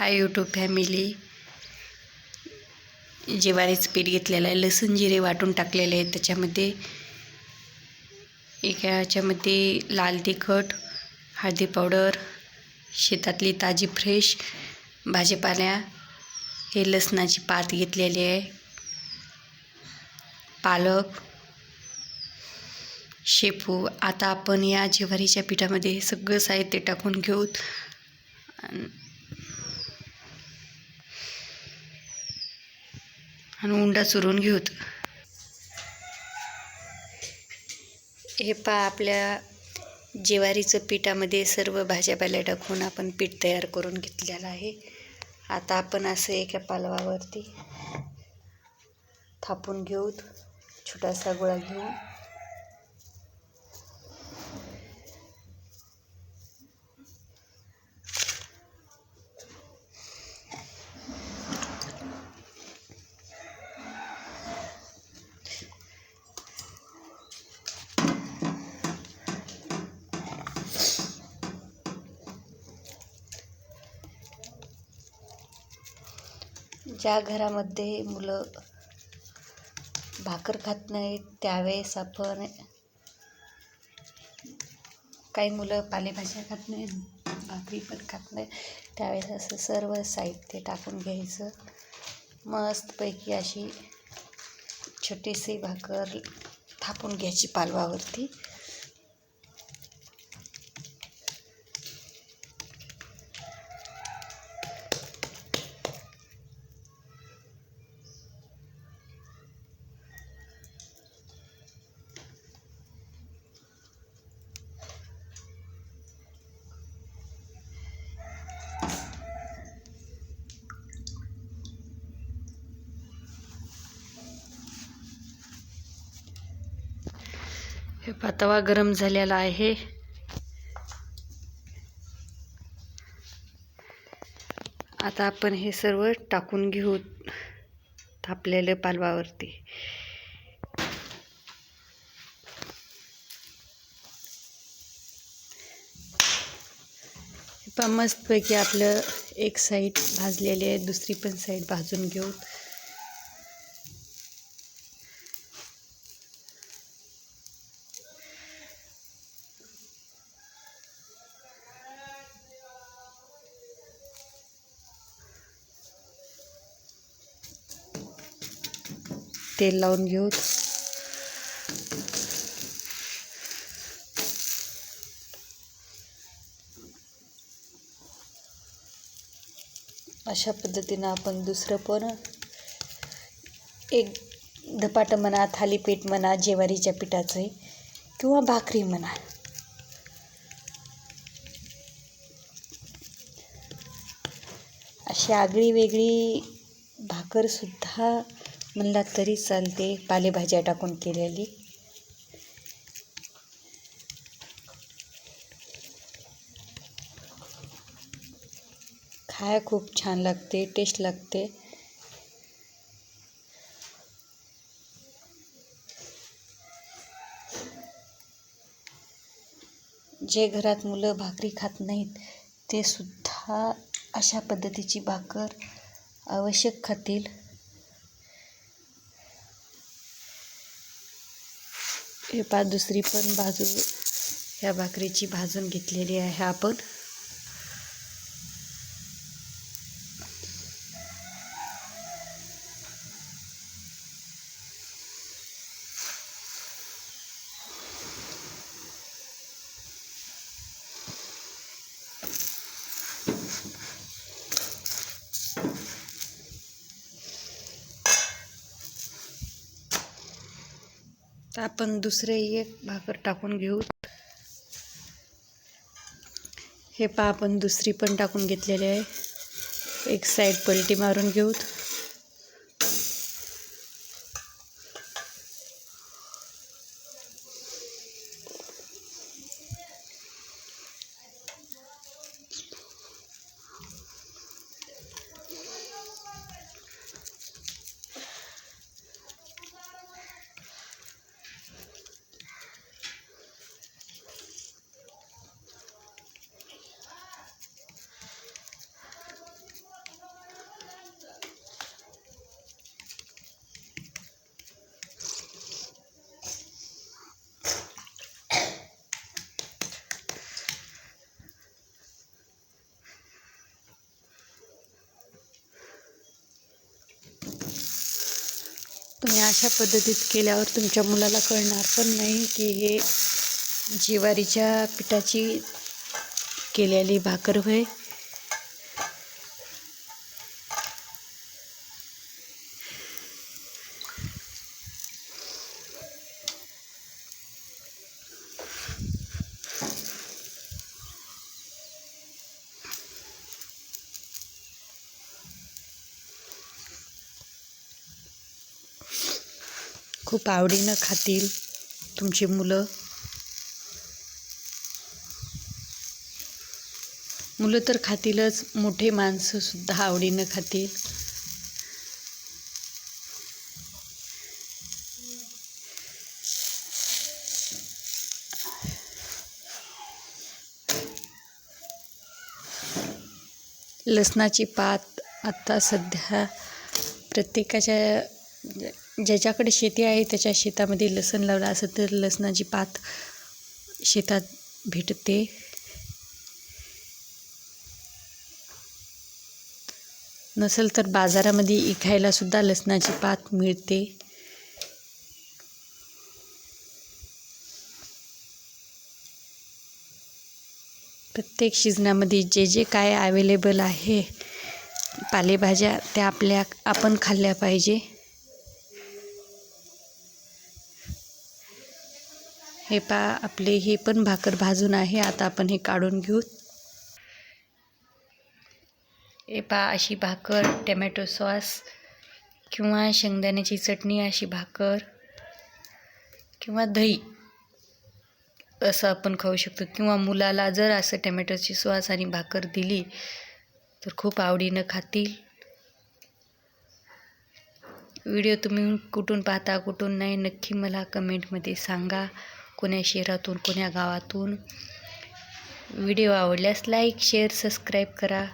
Hi YouTube family जेवारीचं पीठ घेतलेलं आहे. लसूण जिरे वाटून टाकलेले आहेत. त्याच्यामध्ये एका याच्यामध्ये लाल तिखट हळदी पावडर शेतातली ताजी फ्रेश भाजीपाल्या. हे लसणाची पात घेतलेली आहे. पालक शेपू. आता आपण या ज्वारीच्या पिठामध्ये सगळं साहित्य टाकून घेऊत आणि उंडा चुरून घेऊत. हे पा आपल्या ज्वारीचं पिठामध्ये सर्व भाज्यापाल्या टाकून आपण पीठ तयार करून घेतलेलं आहे. आता आपण असं एका पालवावरती थापून घेऊत. छोटासा गोळा घेऊन. ज्या घरामध्ये मुलं भाकर खात नाहीत. त्यावेळेस आपण काही मुलं पालेभाज्या खात नाहीत भाकरी पण खात नाही त्यावेळेस असं सर्व साहित्य टाकून घ्यायचं. मस्तपैकी अशी छोटीशी भाकर थापून घ्यायची पालवावरती. हे पातवा गरम झालेला आहे. आता आपण हे सर्व टाकून घेऊ थापलेलं पालवावरती. मस्तपैकी आपलं एक साईड भाजलेली आहे दुसरी पण साईड भाजून घेऊ. तेल लावून घेऊ. अशा पद्धतीनं आपण दुसरं पण एक धपाटं म्हणा थालीपीठ म्हणा जेवारीच्या पिठाचं किंवा भाकरी म्हणा. अशी आगळी वेगळी भाकरसुद्धा म्हणला तरी चालते पालेभाज्या टाकून केलेली. खाया खूप छान लागते टेस्ट लागते. जे घरात मुलं भाकरी खात नाहीत ते सुद्धा अशा पद्धतीची भाकर आवश्यक खातील. हे पा दुसरी पण बाजू ह्या भाकरीची भाजून घेतलेली आहे आपण. तर आपण दुसरे एक भाकर टाकून घेऊ. हे पा आपण दुसरी पण टाकून घेतलेली आहे. एक साईड पलटी मारून घेऊ. आणि अशा पद्धतीत केल्यावर तुमच्या मुलाला कळणार पण नाही की हे ज्वारीच्या पिठाची केलेली भाकर होय. खूप आवडीनं खातील तुमची मुलं. मुलं तर खातीलच मोठे माणसंसुद्धा आवडीनं खातील. लसणाची पात आत्ता सध्या प्रत्येकाच्या ज्याच्याकडे शेती आहे त्याच्या शेतामध्ये लसण लावलं असं तर लसणाची पात शेतात भेटते. नसेल तर बाजारामध्ये इकायला सुद्धा लसणाची पात मिळते. प्रत्येक सीजनामध्ये जे जे काय अवेलेबल आहे पालेभाज्या त्या आपल्या आपण खाल्ल्या पाहिजे. हे पा आपले हे पण भाकर भाजून आहे. आता आपण हे काढून घेऊ. हे पा अशी भाकर टमॅटो सॉस किंवा शेंगदाण्याची चटणी अशी भाकर किंवा दही असं आपण खाऊ शकतो. किंवा मुलाला जर असं टमॅटोची सॉस आणि भाकर दिली तर खूप आवडीनं खातील. व्हिडिओ तुम्ही कुठून पाहता कुठून नाही नक्की मला कमेंटमध्ये सांगा. कोण्या शहरातून कोण्या गावातून. व्हिडिओ आवडल्यास लाईक शेअर सबस्क्राईब करा.